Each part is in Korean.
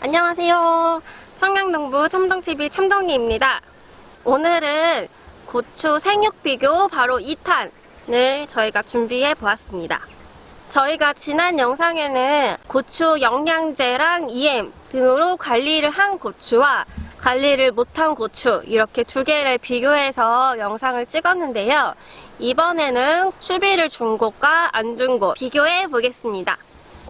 안녕하세요. 청양동부 첨덩TV 첨덩이입니다. 오늘은 고추 생육 비교 바로 2탄을 저희가 준비해 보았습니다. 저희가 지난 영상에는 고추 영양제랑 EM 등으로 관리를 한 고추와 관리를 못한 고추 이렇게 두 개를 비교해서 영상을 찍었는데요. 이번에는 수비를 준 곳과 안 준 곳 비교해 보겠습니다.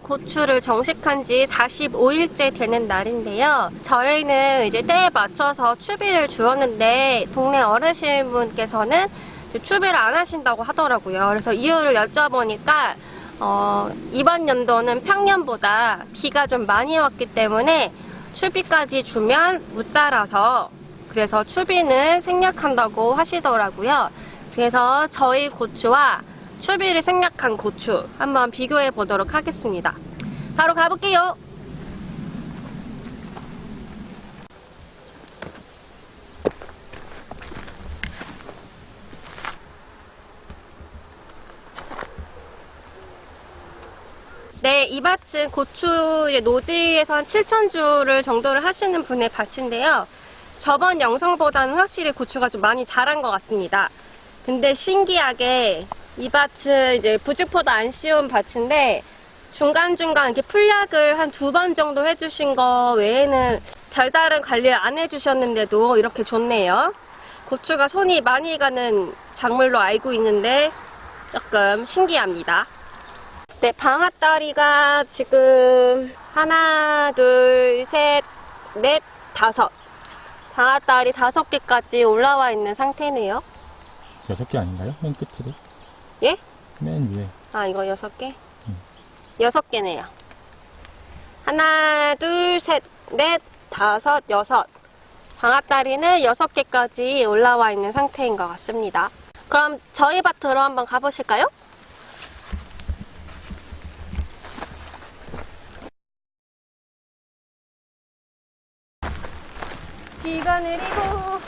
고추를 정식한 지 45일째 되는 날인데요. 저희는 이제 때에 맞춰서 추비를 주었는데 동네 어르신분께서는 추비를 안 하신다고 하더라고요. 그래서 이유를 여쭤보니까 어, 이번 연도는 평년보다 비가 좀 많이 왔기 때문에 추비까지 주면 못 자라서 그래서 추비는 생략한다고 하시더라고요. 그래서 저희 고추와 추비를 생략한 고추 한번 비교해 보도록 하겠습니다. 바로 가볼게요. 네, 이 밭은 고추 노지에서 한 7,000주를 정도를 하시는 분의 밭인데요. 저번 영상보다는 확실히 고추가 좀 많이 자란 것 같습니다. 근데 신기하게 이 밭은 이제 부직포도 안 씌운 밭인데 중간중간 이렇게 풀약을 한 두 번 정도 해주신 거 외에는 별다른 관리를 안 해주셨는데도 이렇게 좋네요. 고추가 손이 많이 가는 작물로 알고 있는데 조금 신기합니다. 네, 방앗다리가 지금 하나, 둘, 셋, 넷, 다섯. 방앗다리 다섯 개까지 올라와 있는 상태네요. 여섯 개 아닌가요? 맨 끝으로? 예? 맨 위에. 아, 이거 여섯 개? 여섯 개네요. 하나, 둘, 셋, 넷, 다섯, 여섯. 방앗다리는 여섯 개까지 올라와 있는 상태인 것 같습니다. 그럼 저희 밭으로 한번 가보실까요? 비가 내리고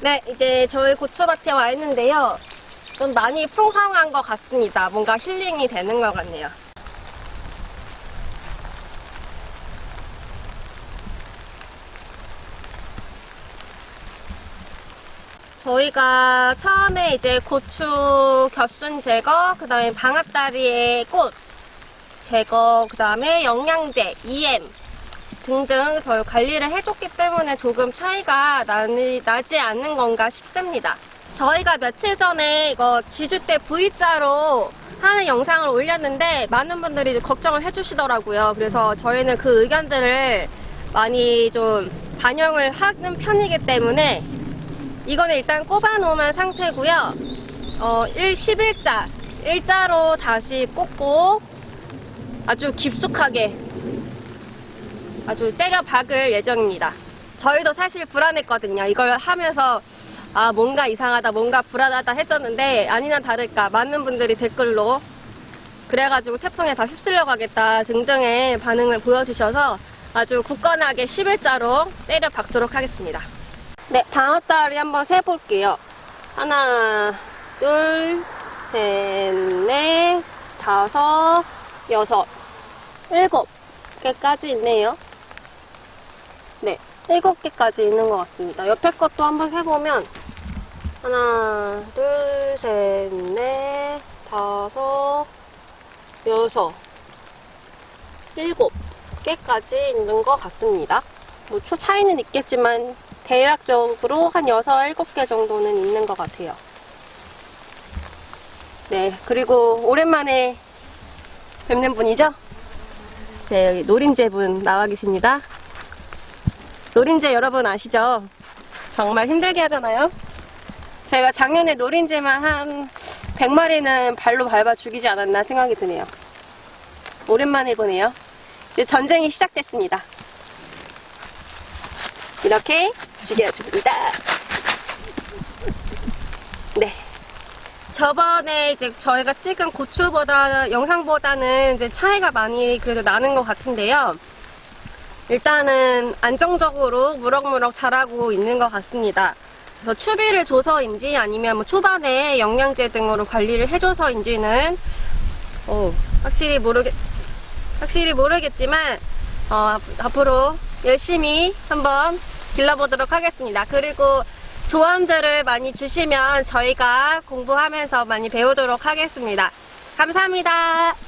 네 이제 저희 고추밭에 와 있는데요. 좀 많이 풍성한 것 같습니다. 뭔가 힐링이 되는 것 같네요. 저희가 처음에 이제 고추 겨순 제거, 그 다음에 방앗다리의 꽃 제거, 그 다음에 영양제, EM 등등 저희 관리를 해줬기 때문에 조금 차이가 나니, 나지 않는 건가 싶습니다. 저희가 며칠 전에 이거 지주대 V자로 하는 영상을 올렸는데 많은 분들이 걱정을 해주시더라고요. 그래서 저희는 그 의견들을 많이 좀 반영을 하는 편이기 때문에 이거는 일단 꼽아 놓은 상태고요. 어, 1, 11자. 일자로 다시 꽂고 아주 깊숙하게 아주 때려 박을 예정입니다. 저희도 사실 불안했거든요. 이걸 하면서 아 뭔가 이상하다 뭔가 불안하다 했었는데 아니나 다를까 많은 분들이 댓글로 그래가지고 태풍에 다 휩쓸려 가겠다 등등의 반응을 보여주셔서 아주 굳건하게 11자로 때려 박도록 하겠습니다. 네, 방앗다리 한번 세볼게요. 하나, 둘, 셋, 넷, 다섯, 여섯, 일곱 개까지 있네요. 네, 일곱 개까지 있는 것 같습니다. 옆에 것도 한번 세보면 하나, 둘, 셋, 넷, 다섯, 여섯, 일곱 개까지 있는 것 같습니다. 뭐 초 차이는 있겠지만 대략적으로 한 6, 7개 정도는 있는 것 같아요. 네, 그리고 오랜만에 뵙는 분이죠? 네, 여기 노린재 분 나와 계십니다. 노린재 여러분 아시죠? 정말 힘들게 하잖아요? 제가 작년에 노린재만 한 100마리는 발로 밟아 죽이지 않았나 생각이 드네요. 오랜만에 보네요. 이제 전쟁이 시작됐습니다. 이렇게 죽여줍니다. 네. 저번에 이제 저희가 찍은 고추보다, 영상보다는 이제 차이가 많이 그래도 나는 것 같은데요. 일단은 안정적으로 무럭무럭 자라고 있는 것 같습니다. 그래서 추비를 줘서인지 아니면 뭐 초반에 영양제 등으로 관리를 해줘서인지는 어, 확실히 모르겠, 확실히 모르겠지만 어, 앞으로 열심히 한번 길러보도록 하겠습니다. 그리고 조언들을 많이 주시면 저희가 공부하면서 많이 배우도록 하겠습니다. 감사합니다.